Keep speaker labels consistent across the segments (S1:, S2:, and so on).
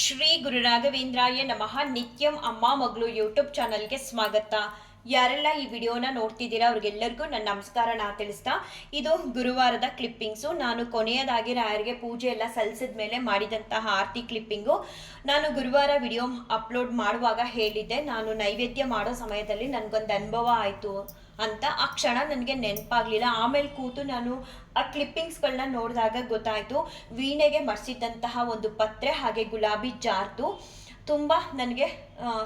S1: ಶ್ರೀ ಗುರು ರಾಘವೇಂದ್ರಾಯ ನಮಃ. ನಿತ್ಯಂ ಅಮ್ಮ ಮಗಳು ಯೂಟ್ಯೂಬ್ ಚಾನಲ್ಗೆ ಸ್ವಾಗತ. ಯಾರೆಲ್ಲ ಈ ವಿಡಿಯೋನ ನೋಡ್ತಿದ್ದೀರಾ ಅವ್ರಿಗೆಲ್ಲರಿಗೂ ನನ್ನ ನಮಸ್ಕಾರ ನಾ ತಿಳಿಸ್ತಾ. ಇದು ಗುರುವಾರದ ಕ್ಲಿಪ್ಪಿಂಗ್ಸು. ನಾನು ಕೊನೆಯದಾಗಿ ರಾಯರಿಗೆ ಪೂಜೆ ಎಲ್ಲ ಸಲ್ಲಿಸಿದ ಮೇಲೆ ಮಾಡಿದಂತಹ ಆರತಿ ಕ್ಲಿಪ್ಪಿಂಗು. ನಾನು ಗುರುವಾರ ವಿಡಿಯೋ ಅಪ್ಲೋಡ್ ಮಾಡುವಾಗ ಹೇಳಿದ್ದೆ. ನಾನು ನೈವೇದ್ಯ ಮಾಡೋ ಸಮಯದಲ್ಲಿ ನನಗೊಂದು ಅನುಭವ ಆಯಿತು. ಅಂತ ಆ ಕ್ಷಣ ನನಗೆ ನೆನಪಾಗ್ಲಿಲ್ಲ. ಆಮೇಲೆ ಕೂತು ನಾನು ಆ ಕ್ಲಿಪ್ಪಿಂಗ್ಸ್ಗಳನ್ನ ನೋಡಿದಾಗ ಗೊತ್ತಾಯಿತು, ವೀಣೆಗೆ ಮಡಿಸಿದ್ದಂತಹ ಒಂದು ಪತ್ರೆ ಹಾಗೆ ಗುಲಾಬಿ ಜಾರ್ದು ತುಂಬ ನನಗೆ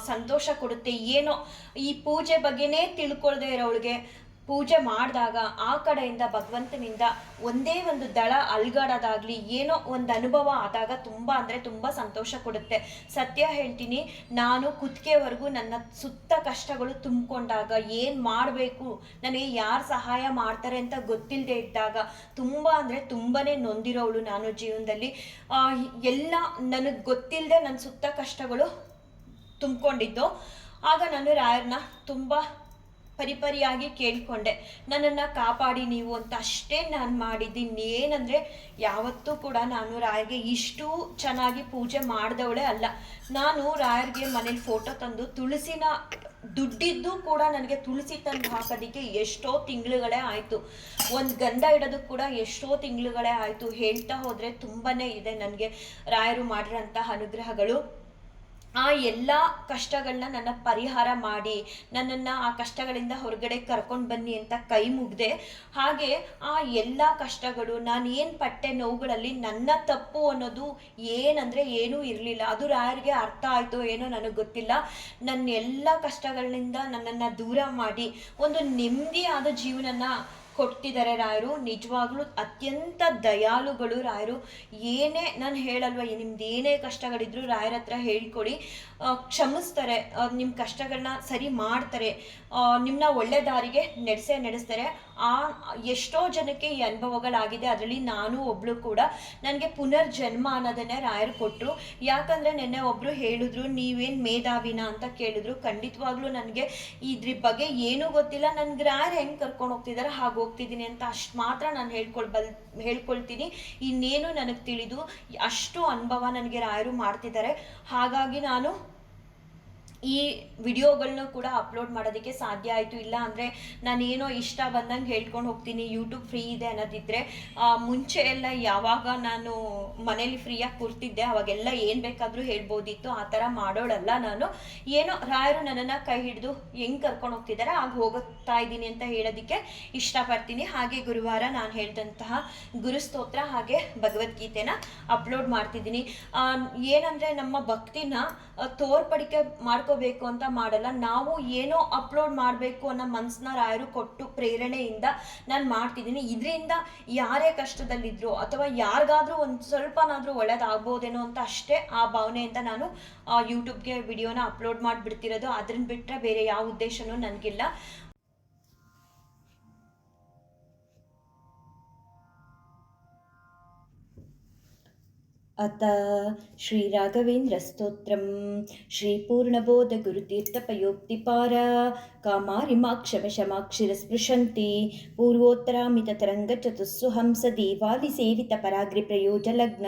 S1: ಸಂತೋಷ ಕೊಡುತ್ತೆ. ಏನೋ ಈ ಪೂಜೆ ಬಗ್ಗೆನೇ ತಿಳ್ಕೊಳ್ದೇ ಇರೋವಳಿಗೆ ಪೂಜೆ ಮಾಡಿದಾಗ ಆ ಕಡೆಯಿಂದ ಭಗವಂತನಿಂದ ಒಂದೇ ಒಂದು ದಳ ಅಲ್ಗಾಡೋದಾಗ್ಲಿ ಏನೋ ಒಂದು ಅನುಭವ ಆದಾಗ ತುಂಬ ಅಂದರೆ ತುಂಬ ಸಂತೋಷ ಕೊಡುತ್ತೆ. ಸತ್ಯ ಹೇಳ್ತೀನಿ, ನಾನು ಕುತ್ತಿಗೆವರೆಗೂ ನನ್ನ ಸುತ್ತ ಕಷ್ಟಗಳು ತುಂಬಿಕೊಂಡಾಗ ಏನು ಮಾಡಬೇಕು, ನನಗೆ ಯಾರು ಸಹಾಯ ಮಾಡ್ತಾರೆ ಅಂತ ಗೊತ್ತಿಲ್ಲದೆ ಇದ್ದಾಗ ತುಂಬ ಅಂದರೆ ತುಂಬಾ ನೊಂದಿರೋವಳು ನಾನು ಜೀವನದಲ್ಲಿ. ಎಲ್ಲ ನನಗೆ ಗೊತ್ತಿಲ್ಲದೆ ನನ್ನ ಸುತ್ತ ಕಷ್ಟಗಳು ತುಂಬಿಕೊಂಡಿದ್ದು. ಆಗ ನಾನು ರಾಯರ್ನ ತುಂಬ ಪರಿಪರಿಯಾಗಿ ಕೇಳಿಕೊಂಡೆ. ನನ್ನನ್ನು ಕಾಪಾಡಿ ನೀವು ಅಂತ ಅಷ್ಟೇ ನಾನು ಮಾಡಿದ್ದೀನಿ ಏನಂದರೆ ಯಾವತ್ತೂ ಕೂಡ ನಾನು ರಾಯರ್ಗೆ ಇಷ್ಟು ಚೆನ್ನಾಗಿ ಪೂಜೆ ಮಾಡಿದವಳೆ ಅಲ್ಲ. ನಾನು ರಾಯರ್ಗೆ ಮನೇಲಿ ಫೋಟೋ ತಂದು ತುಳಸಿನ ದುಡ್ಡಿದ್ದು ಕೂಡ ನನಗೆ ತುಳಸಿ ತಂದು ಹಾಕೋದಕ್ಕೆ ಎಷ್ಟೋ ತಿಂಗಳುಗಳೇ ಆಯಿತು. ಒಂದು ಗಂಧ ಇಡೋದಕ್ಕೆ ಕೂಡ ಎಷ್ಟೋ ತಿಂಗಳುಗಳೇ ಆಯಿತು. ಹೇಳ್ತಾ ಹೋದರೆ ತುಂಬಾ ಇದೆ ನನಗೆ ರಾಯರು ಮಾಡಿರೋಂಥ ಅನುಗ್ರಹಗಳು. ಆ ಎಲ್ಲ ಕಷ್ಟಗಳನ್ನ ನನ್ನ ಪರಿಹಾರ ಮಾಡಿ, ನನ್ನನ್ನು ಆ ಕಷ್ಟಗಳಿಂದ ಹೊರಗಡೆ ಕರ್ಕೊಂಡು ಬನ್ನಿ ಅಂತ ಕೈ ಮುಗ್ದೆ, ಹಾಗೆ ಆ ಎಲ್ಲ ಕಷ್ಟಗಳು, ನಾನು ಏನು ಪಟ್ಟೆ ನೋವುಗಳಲ್ಲಿ ನನ್ನ ತಪ್ಪು ಅನ್ನೋದು ಏನಂದರೆ ಏನೂ ಇರಲಿಲ್ಲ. ಅದು ಯಾರಿಗೆ ಅರ್ಥ ಆಯಿತು ಏನೋ ನನಗೆ ಗೊತ್ತಿಲ್ಲ. ನನ್ನ ಎಲ್ಲ ಕಷ್ಟಗಳಿಂದ ನನ್ನನ್ನು ದೂರ ಮಾಡಿ, ಒಂದು ನೆಮ್ಮದಿಯಾದ ಜೀವನನ ಕೊಟ್ಟಿದ್ದಾರೆ ರಾಯರು. ನಿಜವಾಗ್ಲೂ ಅತ್ಯಂತ ದಯಾಳುಗಳು ರಾಯರು. ಏನೇ ನಾನು ಹೇಳಲ್ವ ನಿಮ್ದು ಏನೇ ಕಷ್ಟಗಳಿದ್ರು ರಾಯರ ಹತ್ರ ಹೇಳ್ಕೊಡಿ. ಕ್ಷಮಿಸ್ತಾರೆ. ನಿಮ್ಮ ಕಷ್ಟಗಳನ್ನ ಸರಿ ಮಾಡ್ತಾರೆ. ನಿಮ್ಮನ್ನ ಒಳ್ಳೆ ದಾರಿಗೆ ನಡೆಸೇ ನಡೆಸ್ತಾರೆ. ಆ ಎಷ್ಟೋ ಜನಕ್ಕೆ ಈ ಅನುಭವಗಳಾಗಿದೆ. ಅದರಲ್ಲಿ ನಾನು ಒಬ್ಳು ಕೂಡ ನನಗೆ ಪುನರ್ಜನ್ಮ ಅನ್ನೋದನ್ನೇ ರಾಯರು ಕೊಟ್ಟರು ಯಾಕಂದರೆ ನೆನ್ನೆ ಒಬ್ಬರು ಹೇಳಿದ್ರು, ನೀವೇನು ಮೇಧಾವಿನ? ಅಂತ ಕೇಳಿದ್ರು. ಖಂಡಿತವಾಗ್ಲೂ ನನಗೆ ಇದ್ರ ಬಗ್ಗೆ ಏನೂ ಗೊತ್ತಿಲ್ಲ. ನನ್ಗೆ ರಾಯರು ಹೆಂಗೆ ಕರ್ಕೊಂಡು ಹೋಗ್ತಿದ್ದಾರೆ ಹಾಗೆ ಹೋಗ್ತಿದ್ದೀನಿ ಅಂತ ಅಷ್ಟು ಮಾತ್ರ ನಾನು ಹೇಳ್ಕೊಳ್ಬಲ್ ಹೇಳ್ಕೊಳ್ತೀನಿ. ಇನ್ನೇನು ನನಗೆ ತಿಳಿದು ಅಷ್ಟು ಅನುಭವ ನನಗೆ ರಾಯರು ಮಾಡ್ತಿದ್ದಾರೆ ಹಾಗಾಗಿ ನಾನು ಈ ವಿಡಿಯೋಗಳನ್ನ ಕೂಡ ಅಪ್ಲೋಡ್ ಮಾಡೋದಕ್ಕೆ ಸಾಧ್ಯ ಆಯಿತು. ಇಲ್ಲ ಅಂದರೆ ನಾನೇನೋ ಇಷ್ಟ ಬಂದಂಗೆ ಹೇಳ್ಕೊಂಡು ಹೋಗ್ತೀನಿ ಯೂಟ್ಯೂಬ್ ಫ್ರೀ ಇದೆ ಅನ್ನೋದಿದ್ದರೆ ಮುಂಚೆ ಎಲ್ಲ ಯಾವಾಗ ನಾನು ಮನೇಲಿ ಫ್ರೀಯಾಗಿ ಕೂರ್ತಿದ್ದೆ, ಅವಾಗೆಲ್ಲ ಏನು ಬೇಕಾದರೂ ಹೇಳ್ಬೋದಿತ್ತು, ಆ ಥರ ಮಾಡೋಳಲ್ಲ ನಾನು. ಏನೋ ರಾಯರು ನನ್ನನ್ನು ಕೈ ಹಿಡಿದು ಹೆಂಗೆ ಕರ್ಕೊಂಡು ಹೋಗ್ತಿದ್ದಾರೆ ಆಗ ಹೋಗ್ತಾ ಇದ್ದೀನಿ ಅಂತ ಹೇಳೋದಕ್ಕೆ ಇಷ್ಟಪಡ್ತೀನಿ. ಹಾಗೆ ಗುರುವಾರ ನಾನು ಹೇಳಿದಂತಹ ಗುರುಸ್ತೋತ್ರ ಹಾಗೆ ಭಗವದ್ಗೀತೆನ ಅಪ್ಲೋಡ್ ಮಾಡ್ತಿದ್ದೀನಿ. ಏನಂದರೆ ನಮ್ಮ ಭಕ್ತಿನ ತೋರ್ಪಡಿಕೆ ತೋರ್ಪಡಿಕೆ ಮಾಡ್ಕೋಬೇಕು ಅಂತ ಮಾಡಲ್ಲ. ನಾವು ಏನೋ ಅಪ್ಲೋಡ್ ಮಾಡಬೇಕು ಅನ್ನೋ ಮನಸ್ಸನ್ನ ರಾಯರು ಕೊಟ್ಟು ಪ್ರೇರಣೆಯಿಂದ ನಾನು ಮಾಡ್ತಿದ್ದೀನಿ. ಇದರಿಂದ ಯಾರೇ ಕಷ್ಟದಲ್ಲಿದ್ರು ಅಥವಾ ಯಾರಿಗಾದ್ರೂ ಒಂದು ಸ್ವಲ್ಪನಾದರೂ ಒಳ್ಳೇದಾಗ್ಬೋದೇನೋ ಅಂತ ಅಷ್ಟೇ ಆ ಭಾವನೆಯಿಂದ ನಾನು ಯೂಟ್ಯೂಬ್ಗೆ ವಿಡಿಯೋನ ಅಪ್ಲೋಡ್ ಮಾಡಿಬಿಡ್ತಿರೋದು. ಅದನ್ನ ಬಿಟ್ಟರೆ ಬೇರೆ ಯಾವ ಉದ್ದೇಶನೂ ನನಗಿಲ್ಲ. अथ श्रीराघवेन्द्रस्तोत्रं श्रीपूर्णबोधगुरुतीर्थपयोक्तिपार कामारिमाक्षमशमाक्षिरस्पृशन्ति पूर्वोत्तरामिततरङ्गचतुस्सुहंसदेवालिसेवितपराग्रिप्रयोजलग्न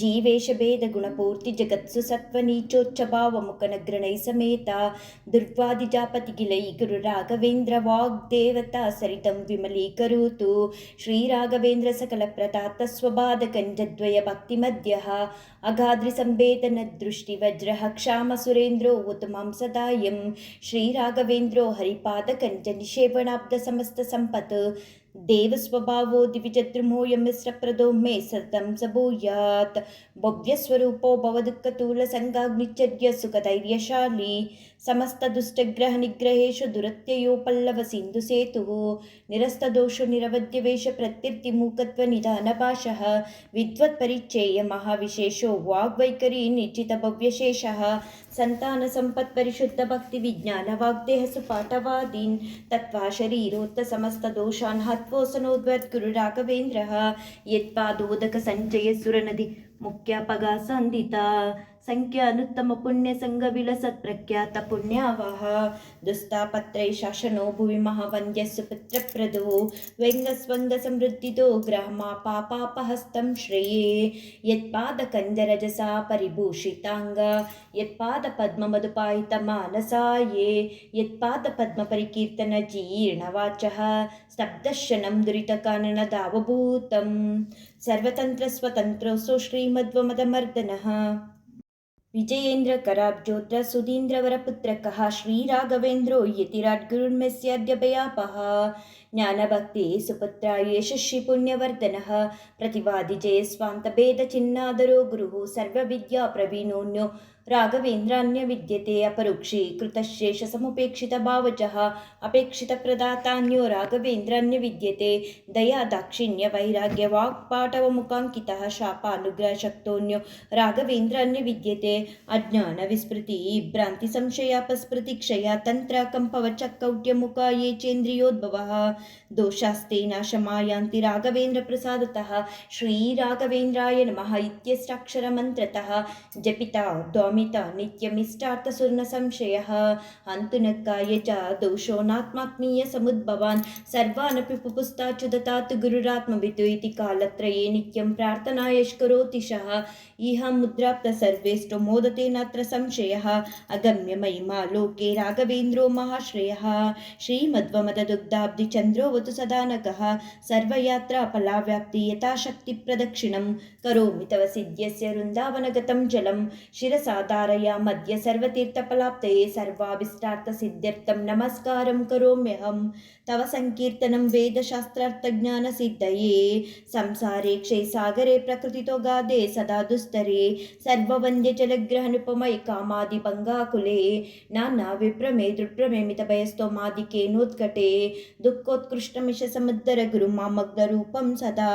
S1: जीवेशभेदगुणपूर्तिजगत्सु सत्त्वनीचोच्चभावमुखनग्रणैः समेता दुर्वादिजापतिगिलै गुरुराघवेन्द्र वाग्देवता सरितं विमलीकरोतु श्रीराघवेन्द्रसकलप्रतातस्वबाधकञ्जद्वय भक्तिमध्यः अगाद्रिसम्वेदनदृष्टिवज्रः क्षामसुरेन्द्रो उत्तमं सदायं श्रीराघवेन्द्रो हरिपादकञ्जनिषेवणाब्दसमस्तसम्पत् देवस्वभावो दिविजद्रुमोऽयं मिश्रप्रदो मे सततं स भूयात् भव्यस्वरूपो भवदुःखतूलसङ्गाग्निचर्य सुखधैर्यशाली समस्तदुष्टग्रहनिग्रहेषु दुरत्ययो पल्लवसिन्धुसेतुः निरस्तदोषो निरवध्यवेश प्रत्यर्तिमूकत्वनिधानभाषः विद्वत्परिचेय महाविशेषो वाग्वैखरी निश्चितभव्यशेषः सन्तानसम्पत्परिशुद्धभक्तिविज्ञानवाग्देहसु पाठवादीन् तत्त्वा शरीरोत्तसमस्तदोषान् हत्वोऽसनोद्वत् गुरुराघवेन्द्रः मुख्यापगासन्दिता सङ्ख्यानुत्तमपुण्यसङ्गविलसत्प्रख्यातपुण्यावः दुस्तापत्रै शासनो भुवि महावन्द्यस्य पुत्रप्रदो व्यङ्ग्यस्वन्दसमृद्धितो ग्रहमापापापहस्तं श्रेये यत्पादकन्दरजसा परिभूषिताङ्ग यत्पादपद्ममधुपायितमानसा ये यत्पादपद्मपरिकीर्तनजीर्णवाचः स्तब्धशनं दुरितकाननदावभूतम्। सर्वतन्त्रस्वतन्त्रोऽसौ श्रीमध्वमदमर्दनः विजयेन्द्रकराब्जोत्रसुधीन्द्रवरपुत्रकः श्रीराघवेन्द्रो यतिराट गुरुर्मस्याद्यपयापः ಜ್ಞಾನಭಕ್ತಿ, ಸುಪುತ್ರ, ಯಶಸ್ವಿ ಪುಣ್ಯವರ್ಧನ, ಪ್ರತಿವಾದಿ ಜಯಸ್ವಾಂತಭೇದ ಚಿನ್ನಾದರೋ ಗುರು ಸರ್ವವಿದ್ಯಾ ಪ್ರವೀಣೋನ್ಯೋ, ರಾಘವೇಂದ್ರಾನ್ಯ ವಿದ್ಯತೆ, ಅಪರೋಕ್ಷಿ, ಕೃತಶೇಷ ಸಮುಪೇಕ್ಷಿತ ಭಾವಚಃ ಅಪೇಕ್ಷಿತ ಪ್ರದಾತಾನ್ಯೋ, ರಾಘವೇಂದ್ರಾನ್ಯ ವಿದ್ಯತೆ, ದಯಾ ದಾಕ್ಷಿಣ್ಯ, ವೈರಾಗ್ಯ ವಾಕ್ಪಾಟವ ಮುಖಾಂಕಿತ ಶಾಪ ಅನುಗ್ರಹ ಶಕ್ತೋನ್ಯೋ, ರಾಘವೇಂದ್ರಾನ್ಯ ವಿದ್ಯತೆ, ಅಜ್ಞಾನ ವಿಸ್ಮೃತಿ, ಭ್ರಾಂತಿ ಸಂಶಯಾಪಸ್ಮೃತಿ ಕ್ಷಯ, ತಂತ್ರ, ಕಂಪವ ಚಕ್ಕೌಟ್ಯ ಮುಖ ಯೇಚೇಂದ್ರಿಯೋದ್ಭವ दोषास्तेन शमायान्ति राघवेन्द्रप्रसादतः श्रीराघवेन्द्राय नमः इत्यस्याक्षरमन्त्रतः जपिता दोमिता नित्यमिष्टार्थसुर्णसंशयः अन्तुनक्काय च दोषो नात्मात्मीयसमुद्भवान् सर्वानपि पुपुस्ताच्युदतात् गुरुरात्मवितु इति कालत्रये नित्यं प्रार्थनायश्करोति शः। इह मुद्राप्त सर्वेष्टो मोदते नात्र संशयः। अगम्य महिमा लोके राघवेन्द्रो महाश्रेयः। श्रीमद्वमददुग्धाब्धिचन्द्रोऽवतु सदानकः। सर्वयात्रा फलाव्याप्ति यथाशक्तिप्रदक्षिणं करोमि तव सिद्ध्यस्य वृन्दावनगतं जलं शिरसा धारयामद्य सर्वतीर्थफलाप्तये सर्वाभिष्टार्थसिद्ध्यर्थं नमस्कारं करोम्यहं तव सङ्कीर्तनं वेदशास्त्रार्थज्ञानसिद्धये संसारे क्षयसागरे प्रकृतितो गादे सदा दुस्तरे सर्ववन्द्यजलग्रहनुपमयि कामादिभङ्गाकुले नानाविभ्रमे दृढ्रमे मितभयस्तोमादिकेनोत्कटे दुःखोत्कृष्टमिषसमुद्धर गुरु मामग्नरूपं सदा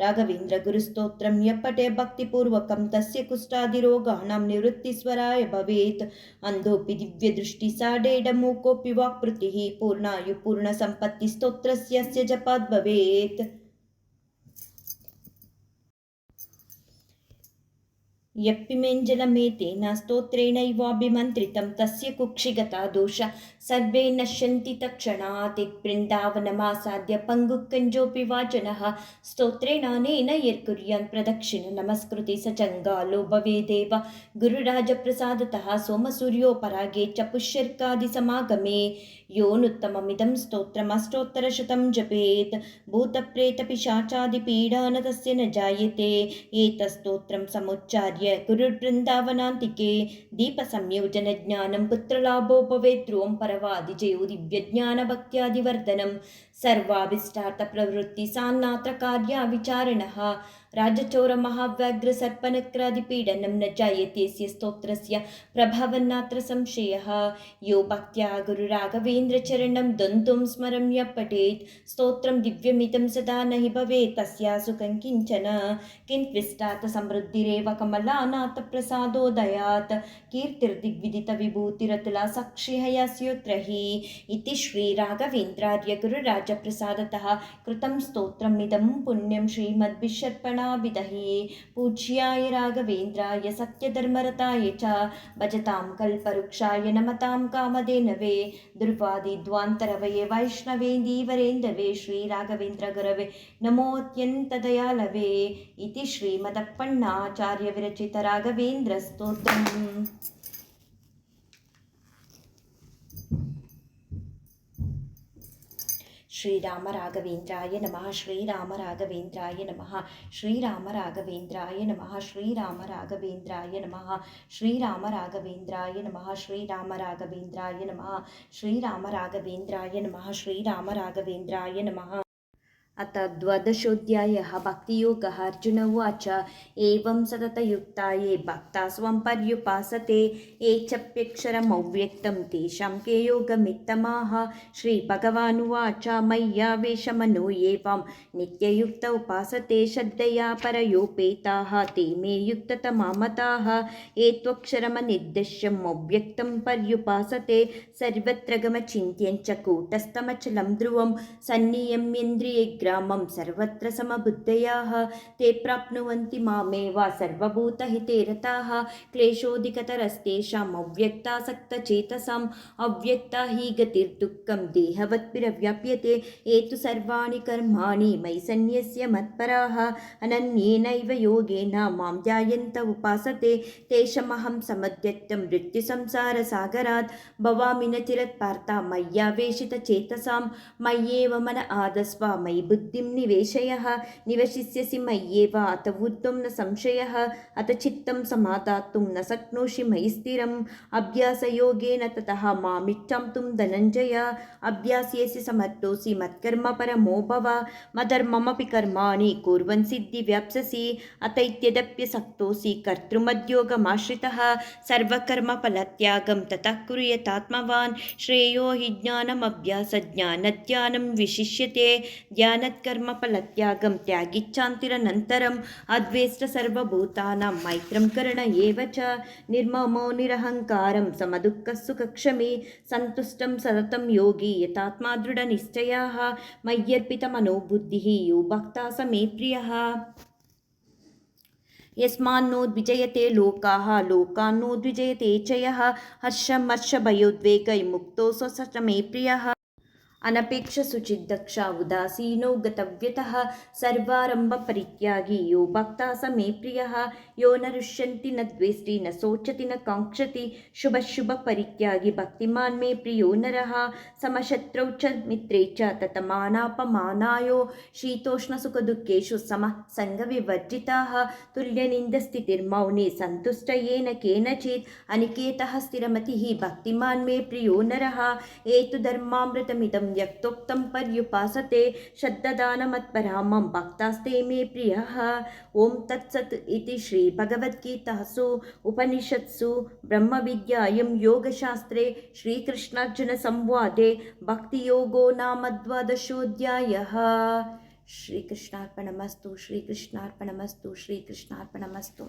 S1: राघवेन्द्रगुरुस्तोत्रं यपटे भक्तिपूर्वकं तस्य कुष्ठादिरोगाणां निवृत्तिस्वराय भवेत् अन्धोऽपि दिव्यदृष्टिसाडेडमूकोऽपि वाक्पृतिः पूर्णायुपूर्णसम्पत्तिस्तोत्रस्य अस्य जपात् भवेत् यप्पिमेञ्जलमेतेन स्तोत्रेणैवाभिमन्त्रितं तस्य कुक्षिगता दोष सर्वे नश्यन्ति तत्क्षणात् बृन्दावनमासाद्य पङ्गुकञ्जोऽपि वाचनः। स्तोत्रेणानेन यर्कुर्यान् प्रदक्षिण। नमस्कृति स चङ्गालो भवेदेव गुरुराजप्रसादतः सोमसूर्योपरागे च पुष्यर्कादिसमागमे योनुत्तममिदं स्तोत्रमष्टोत्तरशतं जपेत्। भूतप्रेतपिशाचादिपीडा न तस्य न जायते। एतस्तोत्रं समुच्चार्य गुरुर्वृन्दावनान्तिके दीपसंयोजनज्ञानं पुत्रलाभो भवेत् ध्रुवं जयो सर्वाभिष्टार्थप्रवृत्तिसान्नात्र कार्या विचारिणः राजचोरमहाव्याघ्रसर्पनक्रादिपीडनं न जायते अस्य स्तोत्रस्य प्रभावन्नात्र संशयः। यो भक्त्या गुरुराघवेन्द्रचरणं दन्तुं स्मरं यः पठेत्। स्तोत्रं दिव्यमितं सदा न हि भवेत्। तस्या सुखं किञ्चन। किन्त्विष्टात् समृद्धिरेव कमलानाथप्रसादोदयात् कीर्तिर्दिग्विदितविभूतिरतुला साक्षिहयस्योत्र हि इति श्रीराघवेन्द्रार्य गुरुराजप्रसादतः कृतं स्तोत्रमिदं पुण्यं श्रीमद्भिषर्पणाभिदहि पूज्याय राघवेन्द्राय सत्यधर्मरताय च भजतां कल्पवृक्षाय नमतां कामधेनवे दुर्वादिद्वान्तरवये वैष्णवेन्दीवरेन्दवे श्रीराघवेन्द्रगुरवे नमोऽत्यन्तदयालवे इति श्रीमदप्पण्णाचार्यविरचितराघवेन्द्रस्तोत्रम् ஸ்ரீராம ராகவேந்திராய நம ஸ்ரீராம ராகவேந்திராய நம ஸ்ரீராம ராகவேந்திராய நம ஸ்ரீராம ராகவேந்திராய நம ஸ்ரீராம ராகவேந்திராய நம ஸ்ரீராம ராகவேந்திராய நம ஸ்ரீராம ராகவேந்திராய நம ஸ்ரீராம ராகவேந்திராய நம अथ द्वादशोऽध्यायः भक्तियोगः अर्जुन उवाच। एवं सततयुक्ता ये भक्ता स्वं पर्युपासते, ये चप्यक्षरमव्यक्तं तेषां के योगमित्तमाः। श्रीभगवानुवाच, मय्यावेशमनो एवं नित्ययुक्त उपासते श्रद्धया परयोपेताः, ते मे युक्ततमा मताः ये त्वक्षरमनिर्दिश्यम् अव्यक्तं पर्युपासते, सर्वत्र गमचिन्त्यञ्च कूटस्थमचलं ध्रुवं सन्नियम्येन्द्रियग्र
S2: विरामं सर्वत्र समबुद्धयाः ते प्राप्नुवन्ति मामेव सर्वभूतहिते रताः क्लेशोऽधिकतरस्तेषाम् अव्यक्तासक्तचेतसाम् अव्यक्ता हि गतिर्दुःखं देहवत्पिरव्याप्यते ये तु सर्वाणि कर्माणि मयि सन्न्यस्य मत्पराः अनन्येनैव योगेन मां ध्यायन्त उपासते तेषमहं समद्यत्तं मृत्युसंसारसागरात् भवामि न चिरत्पार्ता मय्यावेशितचेतसां मय्येव मन आदस्व मयि बुद्धिं निवेशयः, निवशिष्यसि मय्येव अत ऊर्ध्वं न संशयः अत चित्तं समादातुं न शक्नोषि मयि स्थिरम्। अभ्यासयोगेन ततः मामिच्छां तुं धनञ्जय। अभ्यास्येसि समर्थोऽसि मत्कर्म परमो भव। मधर्ममपि कर्माणि कुर्वन् सिद्धिव्याप्स्यसि अत इत्यदप्यसक्तोऽसि कर्तृमद्योगमाश्रितः। सर्वकर्मफलत्यागं ततः कुर्यतात्मवान्। श्रेयो हि ज्ञानमभ्यासज्ञानध्यानं विशिष्यते। ध्यानत्कर्मफलत्यागं त्यागिच्छान्तिरनन्तरम् अद्वेष्ट सर्वभूतानां मैत्रं करण एव च। निर्ममो निरहङ्कारं समदुःखसुखक्षमे सन्तुष्टं सततं योगी यतात्मा दृढनिश्चयाः मय्यर्पितमनो बुद्धिः यो भक्ता स मे प्रियः। यस्मान्नोद्विजयते लोकाः, लोकान्नोद्विजयते च यः हर्षमर्षभयोद्वेगैर्मुक्तो स मे प्रियः। ಅನಪೇಕ್ಷ ಸುಚಿದ್ದಕ್ಷ ಉದಾಸೀನೋ ಗತವ್ಯತಃ ಸರ್ವಾರಂಭ ಪರಿತ್ಯಾಗಿ ಯೋ ಭಕ್ತ ಸ ಮೇ ಪ್ರಿಯ ಯೋ ನ ರುಷ್ಯಂತಿ ನ ದ್ವೇಷ್ಟಿ ನ ಸೋಚತಿ ನ ಕಾಂಕ್ಷತಿ ಶುಭ ಶುಭ ಪರಿತ್ಯಾಗಿ ಭಕ್ತಿಮಾನ್ ಮೇ ಪ್ರಿಯೋ ನರಃ ಸಮಶತ್ರೌ ಚ ಮಿತ್ರೇ ಚ ತತಮಾನಾಪಮಾನಾಯೋ ಶೀತೋಷ್ಣ ಸುಖ ದುಃಖೇಶು ಸಮ ಸಂಘವಿವರ್ಜಿತಾ ತುಲ್ಯನಿಂದ ಸ್ಥಿತಿರ್ಮೌನಿ ಸಂತುಷ್ಟ ಯೇನ ಕೇನಚಿತ್ ಅನಿಕೇತಃ ಸ್ಥಿರಮತಿ ಭಕ್ತಿಮಾನ್ ಮೇ ಪ್ರಿಯೋ ನರಃ ಏತು ಧರ್ಮಾಮೃತಮಿದಂ यक्तोक्तं पर्युपासते श्रद्ददानमत्परामं भक्तास्ते मे प्रियः। ॐ तत्सत् इति श्रीभगवद्गीतासु, उपनिषत्सु, ब्रह्मविद्यायं योगशास्त्रे, श्रीकृष्णार्जुनसंवादे, भक्तियोगो नाम द्वादशोऽध्यायः। श्रीकृष्णार्पणमस्तु श्रीकृष्णार्पणमस्तु श्रीकृष्णार्पणमस्तु।